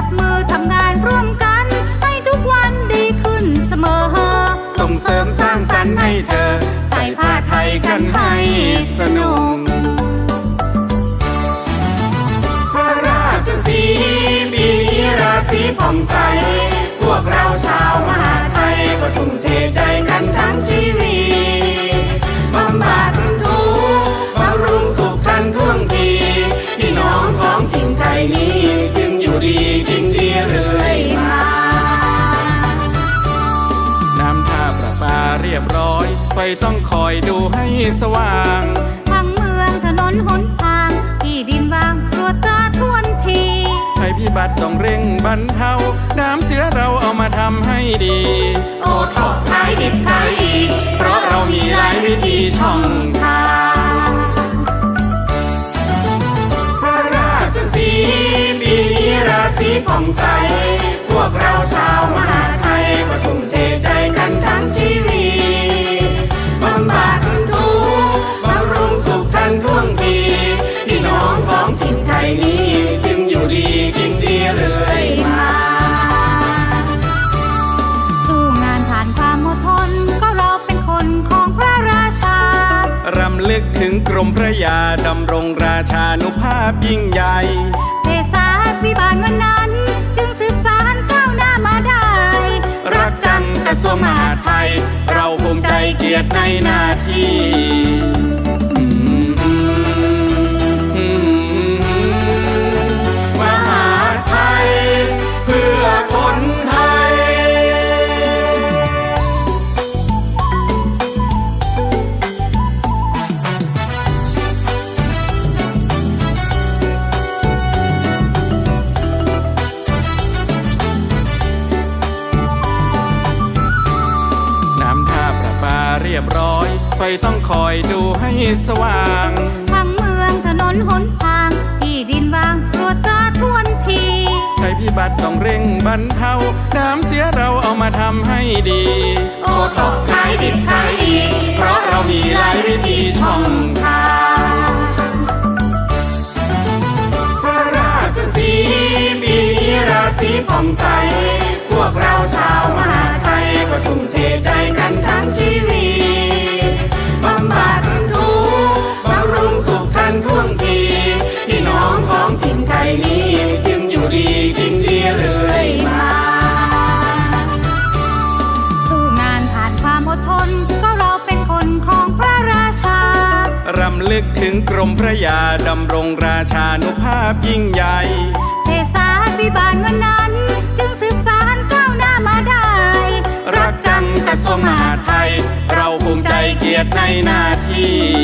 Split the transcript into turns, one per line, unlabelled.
จับมือทำงานร่วมกัน ให้ทุกวันดีขึ้นเสมอ
ส่งเสริมสร้างสรรค์ให้เธอ ใส่ผ้าไทยกันให้สนุก
พระราชสีปีนี้ราศีผ่องใส พวกเราชาวมหาไทยก็ทุ่มเทใจกันทั้งชีวิตบำบัดทุกข์บำรุงสุขทันท่วงทีพี่น้องของถิ่นไทยนี้จึงอยู่ดี ร้อย
ไฟต้องคอยดูให้สว่าง
ทั้งเมืองถนนหนทาง ที่ดินว่างตรวจตราทวนที
ภัยพิบัติต้องเร่งบรรเทา น้ำเสือเราเอามาทำให้ดี
โอท็อปขายดิบขายดีเพราะเรามีหลายวิธีช่องทางพระราชสีปีนี้ราศีผ่องใส รมพระ
ยาดำรงราชานุภาพยิ่งใหญ่
เทศาพิบาลวันนั้น จึงสืบสารก้าวหน้ามาได้
รักกันกระทรวงมหาดไทย เราภูมิใจเกียรติในหน้าที่ ยบร้อย ไฟต้องคอยดูให้สว่าง
ทั้งเมืองถนนหนทาง ที่ดินว่างตรวจตราทวนที
ภัยพิบัติต้องเร่งบรรเทา น้ำเสียเราเอามาทำให้ดี
โอท็อปขายดิบขายดี เพราะเรามีหลายวิธีช่องทางพระราชสีปีนี้ราศีผ่องใสำ
ลึกถึงกรมพระยาดำรงราชานุภาพยิ่งใหญ่
เทศาพิบาลวันนั้น จึงสืบสารก้าวหน้ามาได้
รักจังกระทรวงมหาดไทย เราภูมิใจเกียรติในหน้าที่